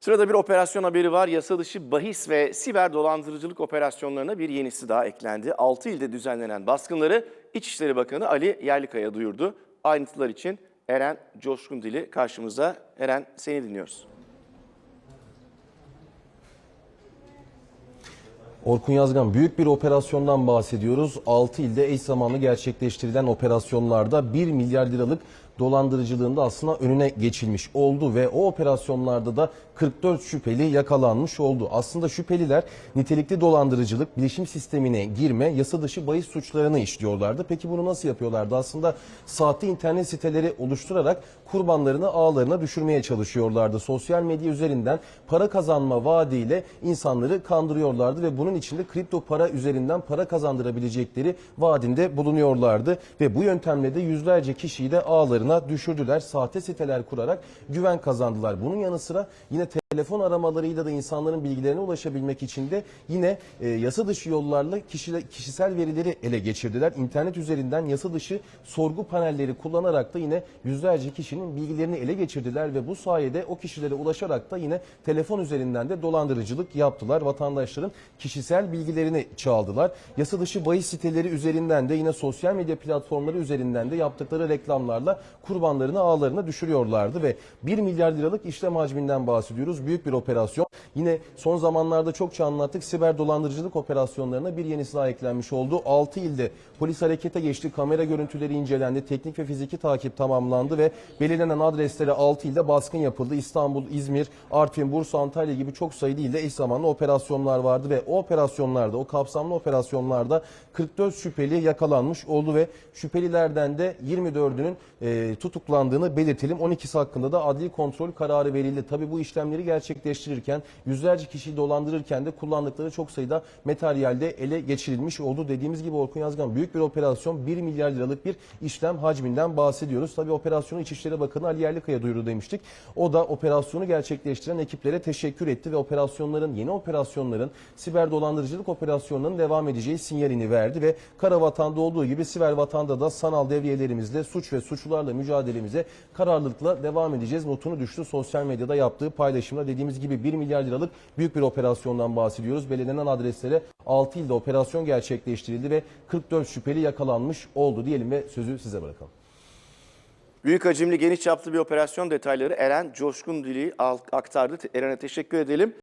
Sırada bir operasyon haberi var. Yasa dışı bahis ve siber dolandırıcılık operasyonlarına bir yenisi daha eklendi. 6 ilde düzenlenen baskınları İçişleri Bakanı Ali Yerlikaya duyurdu. Ayrıntılar için Eren Coşkun Dili karşımızda. Eren seni dinliyoruz. Orkun Yazgan büyük bir operasyondan bahsediyoruz. 6 ilde eş zamanlı gerçekleştirilen operasyonlarda 1 milyar liralık dolandırıcılığında aslında önüne geçilmiş oldu ve o operasyonlarda da 44 şüpheli yakalanmış oldu. Aslında şüpheliler nitelikli dolandırıcılık, bilişim sistemine girme, yasa dışı bahis suçlarını işliyorlardı. Peki bunu nasıl yapıyorlardı? Aslında sahte internet siteleri oluşturarak kurbanlarını ağlarına düşürmeye çalışıyorlardı. Sosyal medya üzerinden para kazanma vaadiyle insanları kandırıyorlardı ve bunun içinde kripto para üzerinden para kazandırabilecekleri vaadinde bulunuyorlardı ve bu yöntemle de yüzlerce kişiyi de ağlarına düşürdüler. Sahte siteler kurarak güven kazandılar. Bunun yanı sıra yine telefon aramalarıyla da insanların bilgilerine ulaşabilmek için de yine e, yasa dışı yollarla kişi, kişisel verileri ele geçirdiler. İnternet üzerinden yasa dışı sorgu panelleri kullanarak da yine yüzlerce kişinin bilgilerini ele geçirdiler ve bu sayede o kişilere ulaşarak da yine telefon üzerinden de dolandırıcılık yaptılar. Vatandaşların kişisel bilgilerini çaldılar. Yasa dışı bahis siteleri üzerinden de yine sosyal medya platformları üzerinden de yaptıkları reklamlarla kurbanlarını ağlarına düşürüyorlardı ve 1 milyar liralık işlem hacminden bahsediyoruz. Büyük bir operasyon. Yine son zamanlarda çokça anlattık. Siber dolandırıcılık operasyonlarına bir yenisi daha eklenmiş oldu. 6 ilde polis harekete geçti. Kamera görüntüleri incelendi. Teknik ve fiziki takip tamamlandı ve belirlenen adreslere 6 ilde baskın yapıldı. İstanbul, İzmir, Artvin, Bursa, Antalya gibi çok sayıda ilde eş zamanlı operasyonlar vardı ve o operasyonlarda, o kapsamlı operasyonlarda 44 şüpheli yakalanmış oldu ve şüphelilerden de 24'ünün e, tutuklandığını belirtelim. 12'si hakkında da adli kontrol kararı verildi. Tabi bu işlemleri gerçekleştirirken yüzlerce kişiyi dolandırırken de kullandıkları çok sayıda materyalde ele geçirilmiş oldu. Dediğimiz gibi Orkun Yazgan büyük bir operasyon 1 milyar liralık bir işlem hacminden bahsediyoruz. Tabi operasyonu İçişleri Bakanı Ali Yerlikaya duyurdu demiştik. O da operasyonu gerçekleştiren ekiplere teşekkür etti ve operasyonların yeni operasyonların siber dolandırıcılık operasyonlarının devam edeceği sinyalini verdi ve kara vatanda olduğu gibi siber vatanda da sanal devriyelerimizle suç ve suçlularla mücadelemize kararlılıkla devam edeceğiz. Notunu düştü sosyal medyada yaptığı paylaşımda dediğimiz gibi 1 milyar liralık büyük bir operasyondan bahsediyoruz. Belirlenen adreslere 6 ilde operasyon gerçekleştirildi ve 44 şüpheli yakalanmış oldu diyelim ve sözü size bırakalım. Büyük hacimli geniş çaplı bir operasyon detayları Eren Coşkun Dili aktardı. Eren'e teşekkür edelim.